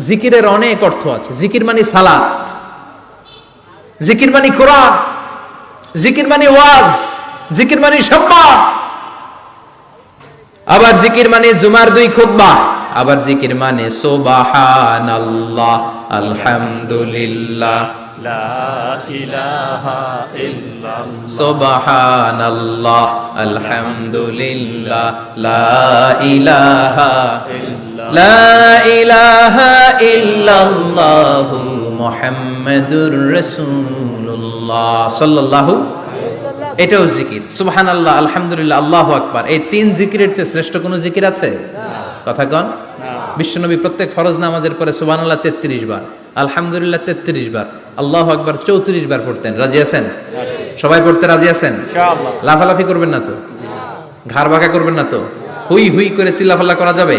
জিকিরের অনেক অর্থ আছে। জিকির মানে সালাত। জিকির মানে কোরআন। জিকির মানে ওয়াজ। জিকির মানে সম্মান। আবার জিকির মানে জুমার দুই খুতবা। আবার জিকির মানে সুবহানাল্লাহ আলহামদুলিল্লাহ। লা ইলাহা ইল্লাল্লাহ। সুবহানাল্লাহ আলহামদুলিল্লাহ। লা ইলাহা লা ইলাহা ইল্লাল্লাহু মুহাম্মাদুর রাসূলুল্লাহ সাল্লাল্লাহু এটাও জিকির। সুবহানাল্লাহ আলহামদুলিল্লাহ আল্লাহু আকবার। এই তিন জিকিরের চেয়ে শ্রেষ্ঠ কোনো জিকির আছে? কথা কন। বিশ্বনবী প্রত্যেক ফরজ নামাজের পরে সুবহানাল্লাহ 33 বার আলহামদুলিল্লাহ 33 বার আল্লাহু আকবার 34 বার পড়তেন। রাজি আছেন? সবাই পড়তে রাজি আছেন? লাফালাফি করবেন না তো? ঘাড় বাঁকা করবেন না তো? হুই হুই করে চিল্লাফাল্লা করা যাবে?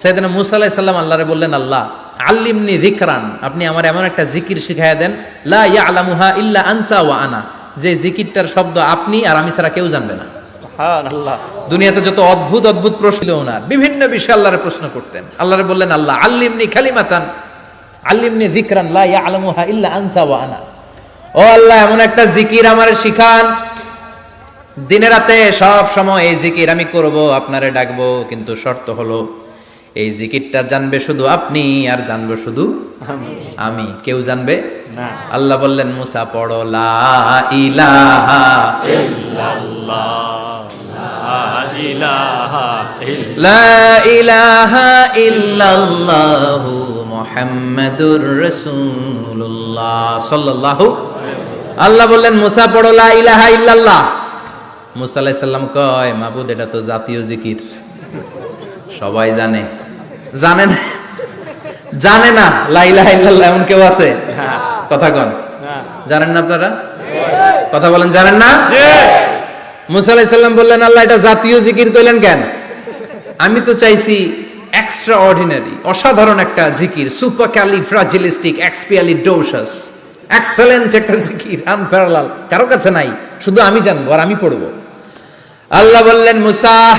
সেদিন মুসা আলাইহিস সালাম আল্লাহরে বললেন আল্লাহ আল্লিমনি যিকরান। আপনি আমার এমন একটা জিকির শিখাইয়া দেন লা ইয়া আলামুহা ইল্লা আনতা ওয়া আনা। যে জিকিরটার শব্দ আপনি আর আমি ছাড়া কেউ জানবে না। দুনিয়াতে যত অদ্ভুত অদ্ভুত প্রশ্ন ছিল ওনার বিভিন্ন বিষয়ে আল্লাহরে প্রশ্ন করতেন। আল্লাহরে বললেন আল্লাহ আল্লিমনি খালিমাতান আল্লিমনি জিকরান লা ইয়ালামুহা ইল্লা আনতা ওয়া আনা। ও আল্লাহ এমন একটা জিকির আমারে শিখান। দিনে রাতে সব সময় এই জিকির আমি করব আপনারে ডাকবো কিন্তু শর্ত হলো এই জিকিরটা জানবে শুধু আপনি আর জানবে শুধু আমি। কেউ জানবে? না। আল্লাহ বললেন মুসা পড়ো লা ইলাহা লা ইলাহা ইল্লাল্লাহু মুহাম্মাদুর রাসূলুল্লাহ সাল্লাল্লাহু আল্লাহ বললেন মুসা পড়ো লা ইলাহা ইল্লাল্লাহ। মুসা আলাইহিস সালাম কয় মাবুদ এটা তো জাতীয় জিকির। সবাই জানে। জানে না জানে না লা ইলাহা ইল্লাল্লাহ এমন কেউ আছে? কথা কন। জানেন না আপনারা? কথা বলেন জানেন না? মুসা বললেন আল্লাহ এটা জাতীয় জিকির কইলেন কেন? আমি তো চাইছি এক্সট্রা অর্ডিনারি অসাধারণ একটা জিকির supercalifragilisticexpialidocious excellent একটা জিকির আনপ্যারালাল কারও কাছে নাই শুধু আমি জানব আর আমি পড়ব। আল্লাহ বললেন মুসা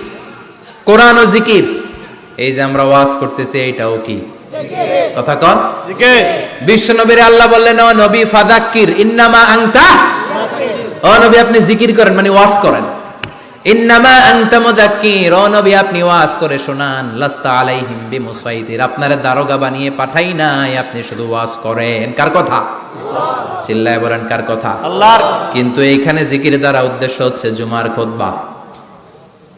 কোরআন ও জিকির। এই যে আমরা ওয়াজ করতেছি এইটাও কি? কথা কন। বিশ্ব নবীর আল্লাহ বললেন ও নবী ফাদাক্কির ইন্নামা আংতা ও নবী আপনি জিকির করেন মানে ওয়াজ করেন। ইন্নামা আনতা মুযাক্কির। ও নবী আপনি ওয়াজ করে শোনান। লাস্তা আলাইহিম বিমুসাইতির। আপনারে দারোগা বানিয়ে পাঠাই নাই আপনি শুধু ওয়াজ করেন। কার কথা? চিল্লায় বলেন কার কথা? আল্লাহর কিন্তু এইখানে জিকির দ্বারা উদ্দেশ্য হচ্ছে জুমার খুতবা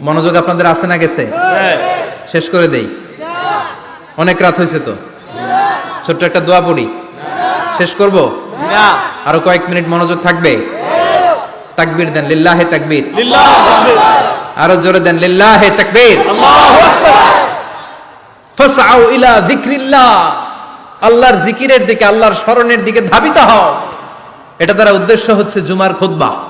মনোযোগ আপনাদের আছে না গেছে? শেষ করে দেই। অনেক রাত হয়েছে তো। ছোট্ট একটা দোয়া পড়ি। শেষ করব? আরও কয়েক মিনিট মনোযোগ থাকবে? তাকবীর দেন, লিল্লাহে তাকবীর। আরও জোরে দেন, লিল্লাহে তাকবীর। ফাসাউ ইলা যিকরিল্লাহ। আল্লাহর জিকিরের দিকে, আল্লাহর স্মরণের দিকে ধাবিত হও। এটা দ্বারা উদ্দেশ্য হচ্ছে জুমার খুতবা।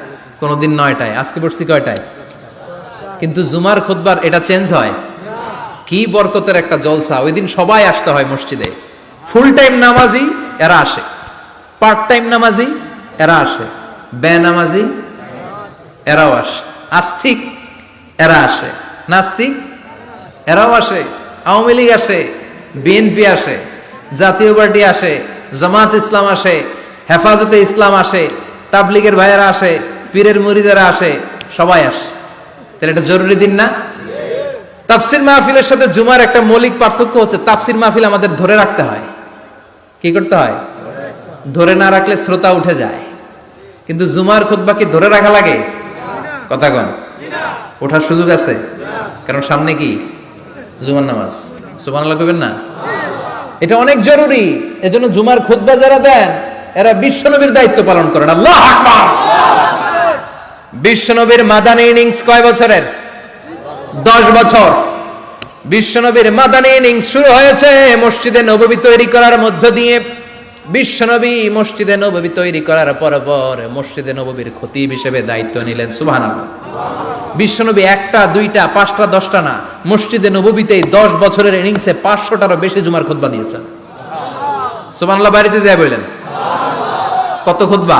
কোনোদিন নয়টায়, আজকে পড়ছি কয়টায়? কিন্তু জুমার খুতবার এটা চেঞ্জ হয়। কি বরকতের একটা জলসা ওই দিন সবাই আসতে হয় মসজিদে। ফুল টাইম নামাজি, এরা আসে। পার্ট টাইম নামাজি, এরা আসে। বে নামাজি, এরাও আসে। আস্তিক, এরা আসে। নাস্তিক, এরাও আসে। আওয়ামী লীগ আসে বিএনপি আসে, জাতীয় পার্টি আসে, জামাত ইসলাম আসে, হেফাজতে ইসলাম আসে, তাবলিগের ভাইয়েরা আসে পীরের মুরিদেরা আসে, সবাই আসে। তাহলে এটা জরুরি দিন না? তাফসির মাহফিলের সাথে জুমার একটা মৌলিক পার্থক্য হচ্ছে, তাফসির মাহফিল আমাদের ধরে রাখতে হয়। কি করতে হয়? ধরে না রাখলে শ্রোতা উঠে যায়। কিন্তু জুমার খুতবা কি ধরে রাখা লাগে? কথা কন। ওঠার সুযোগ আছে? কারণ সামনে কি? জুমার নামাজ। সুমান করবেন না? এটা অনেক জরুরি। এজন্য জুমার খুতবা যারা দেন, এরা বিশ্বনবীর দায়িত্ব পালন করেন। আল্লাহ আকবার! বিশ্বনবীর মাদানী ইনিংস কয় বছরের? দশ বছর। বিশ্বনবীর মাদানী ইনিংস শুরু হয়েছে মসজিদে নববী তৈরি করার মধ্য দিয়ে। বিশ্বনবী মসজিদে নববী তৈরি করার পর পর মসজিদে নববীর খতিব হিসেবে দায়িত্ব নিলেন, সুবহানাল্লাহ। বিশ্বনবী একটা, দুইটা, পাঁচটা, দশটা না, মসজিদে নববীতেই দশ বছরের ইনিংসে পাঁচশোটারও বেশি জুমার খুতবা দিয়েছেন। সুবহানাল্লাহ, বাড়িতে যায় বললেন কত খুতবা?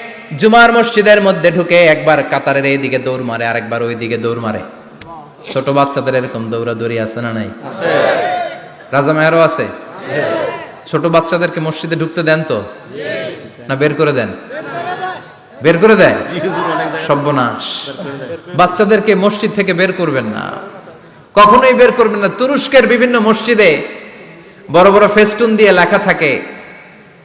জুমার মসজিদের মধ্যে ঢুকে একবার কাতারের এইদিকে দৌড় মারে আর একবার ওইদিকে দৌড় মারে। ছোট বাচ্চাদের এরকম দৌড়াদৌড়ি আছে না নাই? রাজা মেয়ারও আছে? ছোট বাচ্চাদেরকে মসজিদে ঢুকতে দেন তো? না বের করে দেন? বের করে দেয়? সর্বনাশ। বাচ্চাদেরকে মসজিদ থেকে বের করবেন না। কখনোই বের করবেন না। তুরস্কের বিভিন্ন মসজিদে বড় বড় ফেস্টুন দিয়ে লেখা থাকে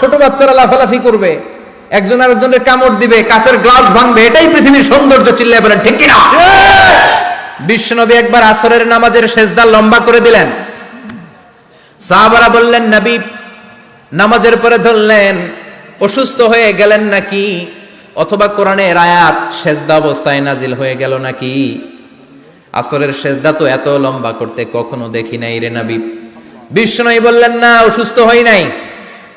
ছোট বাচ্চারা লাফালাফি করবে, একজন আরেকজনের কামড় দিবে, কাঁচের গ্লাস ভাঙবে, এটাই পৃথিবীর সৌন্দর্য চিল্লায় বলেন, ঠিক কিনা? বিশ্বনবী একবার আসরের নামাজের সেজদা লম্বা করে দিলেন। সাহাবারা বললেন, নবী, নামাজের পরে ধরলেন, অসুস্থ হয়ে গেলেন নাকি? অথবা কোরআনের আয়াত সেজদা অবস্থায় নাজিল হয়ে গেল নাকি? আসরের সেজদা তো এত লম্বা করতে কখনো দেখি নাই রে নবী। বিষ্ণুই বললেন, না, অসুস্থ হই নাই।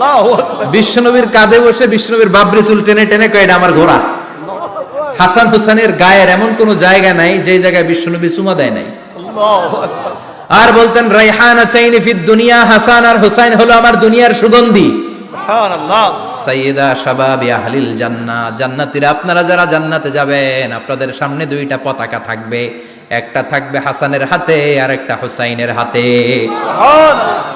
আকবার। কাঁধে বসে বিশ্বনবীর বাবরি চুল টেনে টেনে কয় এটা আমার ঘোড়া? হাসান হুসাইনের গায়ের এমন কোন জায়গা নাই যে জায়গায় বিশ্বনবী চুমা দেয় নাই। আর বলতেন রাইহানা চাইনি ফিদ দুনিয়া হাসান আর হুসাইন হলো আমার দুনিয়ার সুগন্ধি। সাইয়েদা শাবাবি আহলিল জান্নাহ জান্নাতীরা আপনারা যারা জান্নাতে যাবেন আপনাদের সামনে দুইটা পতাকা থাকবে। একটা থাকবে হাসানের হাতে আর একটা হুসাইনের হাতে। সুবহানাল্লাহ।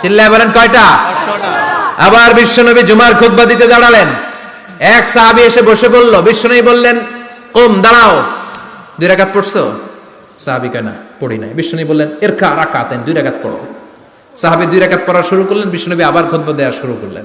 চিল্লায় বলেন কয়টা? আবার বিশ্বনবী জুমার খুতবা দিতে দাঁড়ালেন। এক সাহাবি এসে বসে বলল, বিশ্বনবী বললেন, কম, দাঁড়াও। দুই রাকাত পড়ছো? সাহাবি কেন পড়ি নাই। বিশ্বনবী বললেন এর কা দুই রাকাত পড়ো। সাহাবি দুই রাকাত পড়া শুরু করলেন, বিশ্বনবী আবার খুতবা দেওয়া শুরু করলেন।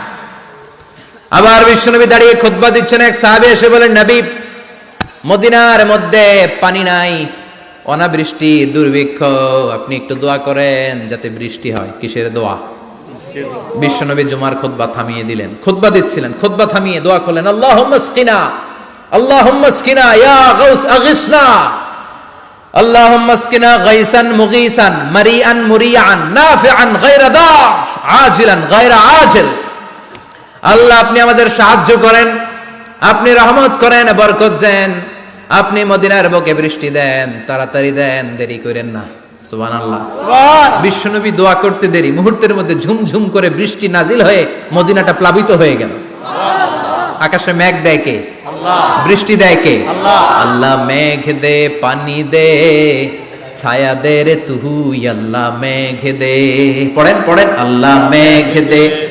আবার বিশ্বনবী দাঁড়িয়ে খুদ্া দিচ্ছেন, এক সাহাবি এসে বলেন নবী, মদিনার মধ্যে পানি নাই, অনাবৃষ্টি, দুর্ভিক্ষ, আপনি একটু দোয়া করেন যাতে বৃষ্টি হয়। কিসের দোয়া? বিশ্বনবী জুমার খুদ্া থামিয়ে দিলেন। খুদ্া দিচ্ছিলেন খুদ্া থামিয়ে দোয়া করলেন আল্লাহ স্কিনা আল্লাহ স্কিনা ইয়া আল্লাহ স্কিনা গাইসান মুগিসান মারিয়ান মুরিয়ান নাফিআন গাইরা দা আজিলান গাইরা আজিল। আল্লাহ আপনি আমাদের সাহায্য করেন আপনি রহমত করেন বরকত দেন আপনি মদিনার বুকে বৃষ্টি দেন তাড়াতাড়ি দেন দেরি করেন না। সুবহান। আল্লাহ বিশ্বনবী দোয়া করতে দেরি মুহূর্তের মধ্যে ঝুমঝুম করে বৃষ্টি নাজিল হয়ে মদিনাটা প্লাবিত হয়ে গেল। আকাশে মেঘ দেয় কে? বৃষ্টি দেয় কে? আল্লাহ মেঘ দে পানি দে ছায়া দে রে তুহুই আল্লাহ মেঘ দে। পড়েন পড়েন। আল্লাহ মেঘ দে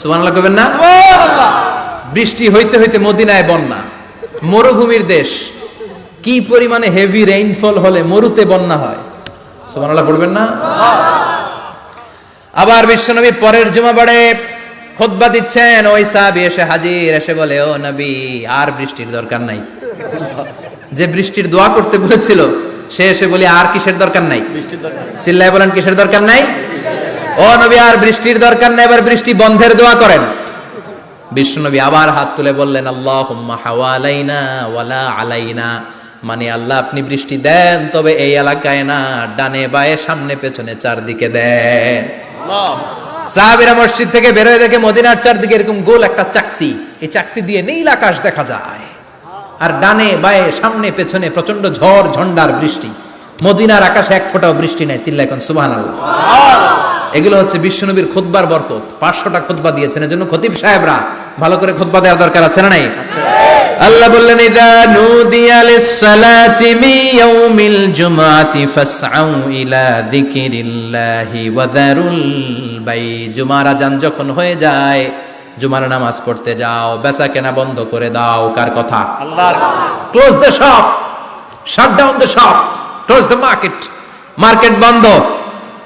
সুবহানাল্লাহ কবেন না? বৃষ্টি হইতে হইতে মদিনায় বন্যা। মরুভূমির দেশ। কি পরিমাণে হেভি রেইনফল হলে মরুতে বন্যা হয়? সুবহানাল্লাহ পড়বেন না? আবার বিশ্বনবী পরের জুমাবারে খুতবা দিচ্ছেন ওই সাহাবী এসে হাজির এসে বলে ও নবী আর বৃষ্টির দরকার নাই। যে বৃষ্টির দোয়া করতে বলেছিল সে এসে বলি আর কিসের দরকার নাই। চিল্লায় বলেন কিসের দরকার নাই? ও নবী আর বৃষ্টির দরকার নাই এবার বৃষ্টি বন্ধের দোয়া করেন। বিশ্বনবী আবার হাত তুলে বললেন আল্লাহ হাওয়ালাইনা ওয়ালা আলাইনা। মানে আল্লাহ আপনি বৃষ্টি দেন তবে এই এলাকায় না ডানে বায়ে সামনে পেছনে চারদিকে দেন। আল্লাহ। সাহাবিরা মসজিদ থেকে বেরোয় দেখে মদিনার চারদিকে এরকম গোল একটা চাকতি। এই চাকতি দিয়ে নীল আকাশ দেখা যায়। আর ডানে বায়ে সামনে পেছনে প্রচণ্ড ঝড় ঝন্ডার বৃষ্টি। মদিনার আকাশে এক ফোঁটাও বৃষ্টি নেই চিল্লা এখন সুবাহ এগুলো হচ্ছে বিশ্বনবীর খুতবার বরকত। পাঁচশোটা খুতবা দিয়েছেন এজন্য খতিব সাহেবরা ভালো করে খুতবা দেওয়ার দরকার আছে না নাই? আল্লাহ বললেন ইদা নুদিয়া লিস-সালাতি মিন ইয়াউমিল জুমআতি ফাসআউ ইলা যিকিরিল্লাহি ওয়া যারুল বাই জুমার আজান যখন হয়ে যায় জুমার নামাজ পড়তে যাও বেচা কেনা বন্ধ করে দাও। কার কথা? আল্লাহর close the shop shut down the shop close the market market বন্ধ।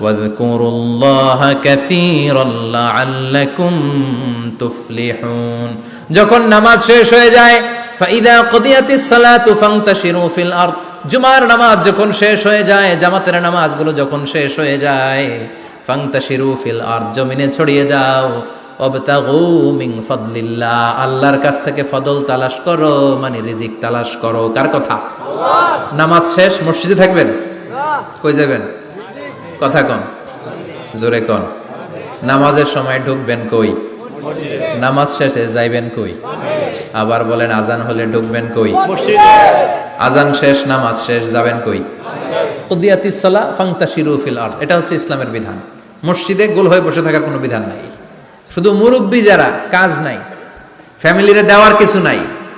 واذكروا الله كثيرا لعلكم تفلحون যখন নামাজ শেষ হয়ে যায় ফাইদা কুদিয়াতিস সালাতু ফান্তাশিরু ফিল আরদ জুমার নামাজ যখন শেষ হয়ে যায় জামাতের নামাজগুলো যখন শেষ হয়ে যায় ফান্তাশিরু ফিল আরদ জমিনে ছড়িয়ে যাও অবতাগু মিন ফাদলিল্লাহ আল্লাহর কাছ থেকে ফদল তালাশ করো মানে রিজিক তালাশ করো কার কথা নামাজ শেষ মসজিদে থাকবেন কই যাবেন কথা কন, জোরে কন। নামাজের সময় ঢুকবেন কই? নামাজ শেষে যাইবেন কই? আবার বলেন, আজান হলে ঢুকবেন কই? আজান শেষ, নামাজ শেষ, যাবেন কই? কুদিয়াতিস সালা ফাংতাশিরু ফিল আরদ। এটা হচ্ছে ইসলামের বিধান। মসজিদে গোল হয়ে বসে থাকার কোনো বিধান নাই। শুধু মুরব্বী যারা, কাজ নাই। ফ্যামিলিরে দেওয়ার কিছু নাই।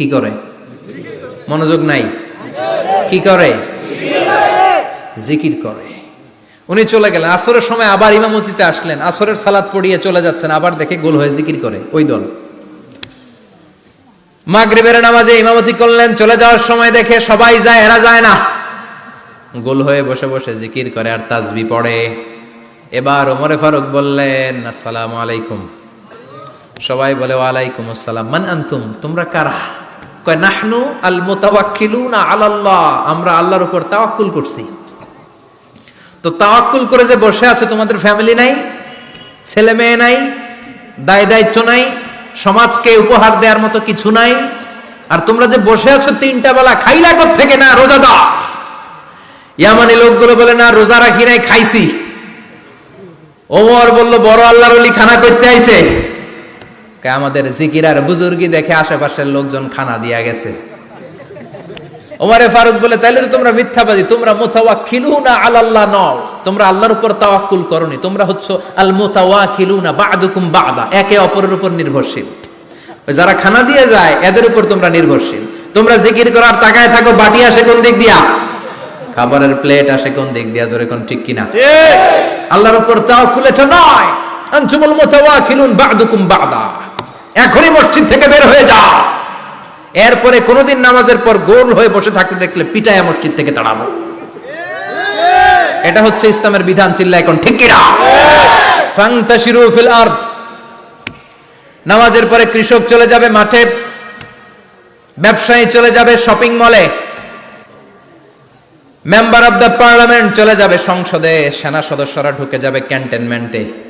কি করে? মনোযোগ নাই। কি করে? জিকির করে। উনি চলে গেলেন। আসরের সময় আবার ইমামতিতে আসলেন। আসরের সালাদ পড়িয়ে চলে যাচ্ছেন। আবার দেখে গোল হয়ে জিকির করে। ওই দল। মাগরিবের নামাজে ইমামতি করলেন। চলে যাওয়ার সময় দেখে সবাই যায়, এরা যায় না। গোল হয়ে বসে বসে জিকির করে আর তাজবি পড়ে। এবার ওমরে ফারুক বললেন, আসসালামু আলাইকুম। সবাই বলে, ওয়ালাইকুম আসসালাম। মান আনতুম? তোমরা কারা? কয়, নাহনু আল মুতাওয়াক্কিলুনা আলাল্লাহ। আমরা আল্লাহর উপর তাওয়াক্কুল করছি। তো তাওয়াক্কুল করে যে বসে আছে তোমাদের ফ্যামিলি নাই, ছেলে মেয়ে নাই, দায় দায়িত্ব নাই, সমাজকে উপহার দেওয়ার মতো কিছু নাই, আর তোমরা যে বসে আছো তিনটা বেলা, খাইলা থেকে না, রোজা দাও। ইয়ামানি লোকগুলো বলে, না, রোজা রাখি নাই, খাইছি। ওমর বলল, বড় আল্লাহর ওলি খানা করতে আইছে। আমাদের জিকির আর বুজুর্গি দেখে আশেপাশের লোকজন খানা দিয়া গেছে। ওমরে ফারুক বলে তাইলে তো তোমরা মিথ্যাবাদী তোমরা মুতাওয়াক্কিলুনা আলাল্লাহ নও। তোমরা আল্লাহর উপর তাওয়াক্কুল করনি তোমরা হচ্ছে আল মুতাওয়াক্কিলুনা বা'দুকুম বা'দা একে অপরের উপর নির্ভরশীল। যারা খানা দিয়ে যায় এদের উপর তোমরা নির্ভরশীল। তোমরা জিকির করার তাকায় থাকো বাটি আসে কোন দিক দিয়া? খাবারের প্লেট আসে কোন দিক দিয়া জোরে কোন ঠিক কিনা? আল্লাহর উপর তাওয়াক্কুল এটা নয়। আনতুমুল মুতাওয়াক্কিলুন বা'দুকুম বা'দা। এখনই মসজিদ থেকে বের হয়ে যাও এরপরে কোনোদিন নামাজের পর গোল হয়ে বসে থাকতে দেখলে পিটায়া মসজিদ থেকে তাড়াবো এটা হচ্ছে ইসলামের বিধান চিল্লা এখন ঠিক নামাজের পরে কৃষক চলে যাবে মাঠে, ব্যবসায়ী চলে যাবে শপিং মলে, মেম্বার অব দ্য পার্লামেন্ট চলে যাবে সংসদে, সেনা সদস্যরা ঢুকে যাবে ক্যান্টনমেন্টে।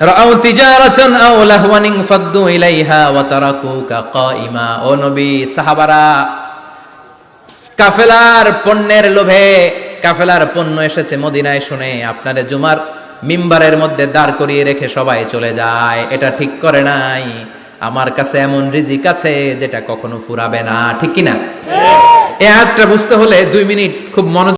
রাও তিজারাতান আও ইলাইহা ওয়া তারাকুকা ও নবী, সাহাবারা, কাফেলার পণ্যের লোভে কাফেলার পণ্য এসেছে মদিনায় শুনে আপনারে জুমার মিম্বারের মধ্যে দাঁড় করিয়ে রেখে সবাই চলে যায়। এটা ঠিক করে নাই। আমার কাছে এমন রিজিক আছে যেটা কখনো ফুরাবে না। ঠিক কিনা? এ আয়াতটা বুঝতে হলে দুই মিনিট খুব মনোযোগ